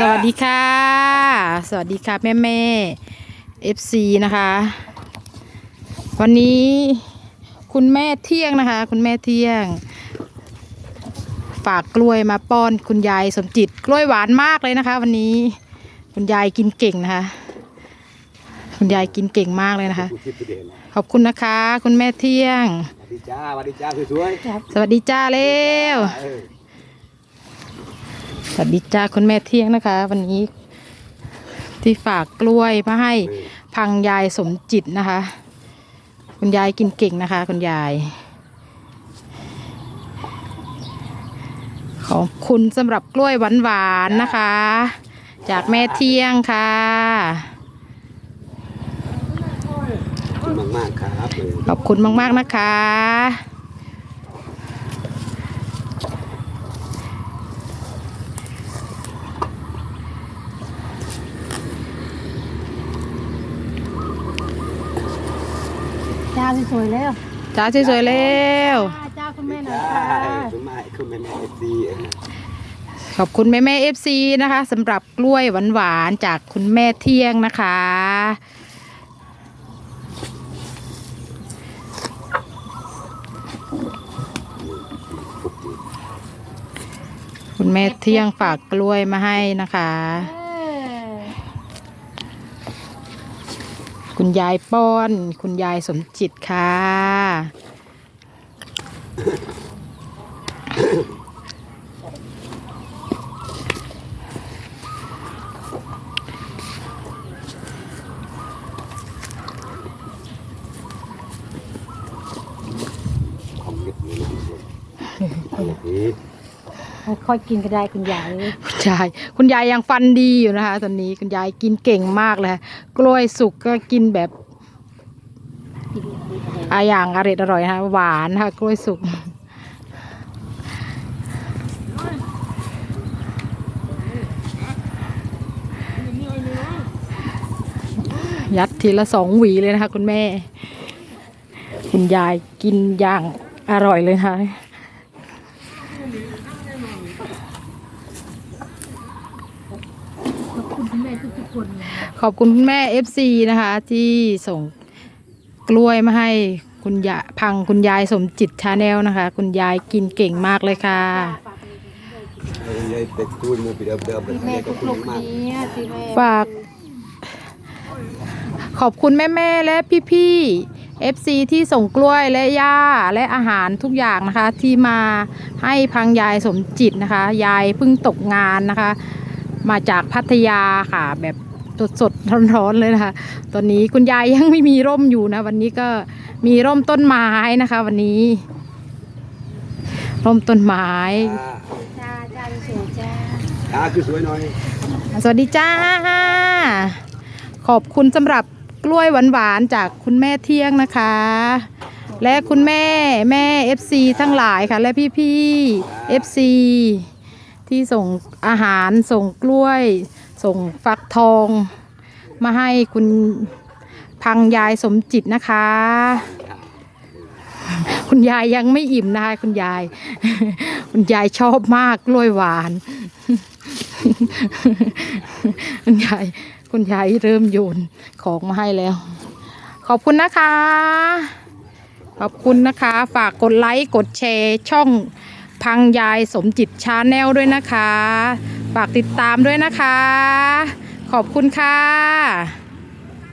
สวัสดีค่ะ สวัสดีค่ะแม่แม่เอฟซีนะคะ วันนี้คุณแม่เที่ยงนะคะ คุณแม่เที่ยง ฝากกล้วยมาป้อนคุณยายสมจิต กล้วยหวานมากเลยนะคะ วันนี้คุณยายกินเก่งนะคะ คุณยายกินเก่งมากเลยนะคะกูคิดไปเด่นขอบคุณนะคะ คุณแม่เที่ยง สวัสดีจ้าสวัสดีจ้าสวยสวัสดีจ้าเร็วๆเออ สวัสดีจ้าคุณแม่เที่ยงนะคะ วันนี้ที่ฝากกล้วยมาให้พังยายสมจิตนะคะ คุณยายกินเก่งนะคะ คุณยาย ขอบคุณสำหรับกล้วยหวานๆนะคะ จากแม่เที่ยงค่ะขอบคุณมากๆครับเออขอบคุณมากๆนะคะ จ้าสวยๆแล้วจ้าสวยๆเร็วจ้าคุณแม่หน่อยจ้าค่ะเออคุณแม่คุณแม่แม่เอฟซีเออขอบคุณแม่แม่เอฟซีนะคะสำหรับกล้วยหวานๆจากคุณแม่เที่ยงนะคะ คุณแม่เที่ยงฝากกล้วยมาให้นะคะ เออ คุณยายป้อน คุณยายสมจิตค่ะ ของเล็กนี่นะคุณพี่ ค่อยกินก็ได้คุณยายคุณยายคุณยายยังฟันดีอยู่นะคะ ตอนนี้คุณยายกินเก่งมากเลย กล้วยสุกก็กินแบบอาอย่างอร่อยอร่อยนะคะหวานนะคะกล้วยสุกยัดทีละสองหวีเลยนะคะ คุณแม่ คุณยายกินอย่างอร่อยเลยนะคะ คุณแม่ทุกๆ คนขอบคุณคุณแม่ FC นะคะ ที่ส่งกล้วยมาให้คุณยาพังคุณยายสมจิตชาแนลนะคะ คุณยายกินเก่งมากเลยค่ะเออยายเป็ดตูนมือปีเดิมเดิมๆเลยแม่ยายขทุอบกคุณลูกนี้ที่แม่ฝาก ขอบคุณแม่ ๆ และพี่ ๆ FC ที่ส่งกล้วยและย่าและอาหารทุกอย่างนะคะ ที่มาให้พังยายสมจิตนะคะ ยายเพิ่งตกงานนะคะ มาจากพัทยาค่ะแบบ สดๆร้อนๆเลยนะคะ ตอนนี้คุณยายยังไม่มีร่มอยู่นะ วันนี้ก็มีร่มต้นไม้นะคะ วันนี้ ร่มต้นไม้จ้าจ้าจ้าสวยจ้าจ้าคือสวยหน่อย สวัสดีจ้า ขอบคุณสำหรับกล้วยหวานๆจากคุณแม่เที่ยงนะคะ และคุณแม่แม่ FC ทั้งหลายค่ะ และพี่ๆ FC ที่ส่งอาหารส่งกล้วย ส่งฟักทองมาให้คุณพังยายสมจิตนะคะ คุณยายยังไม่อิ่มนะคะคุณยาย คุณยายชอบมากกล้วยหวาน คุณยายคุณยายเริ่มโยนของมาให้แล้ว ขอบคุณนะคะ ขอบคุณนะคะ ฝากกดไลค์กดแชร์ช่องพังยายสมจิตชาแนลด้วยนะคะ ฝากติดตามด้วยนะคะ ขอบคุณค่ะ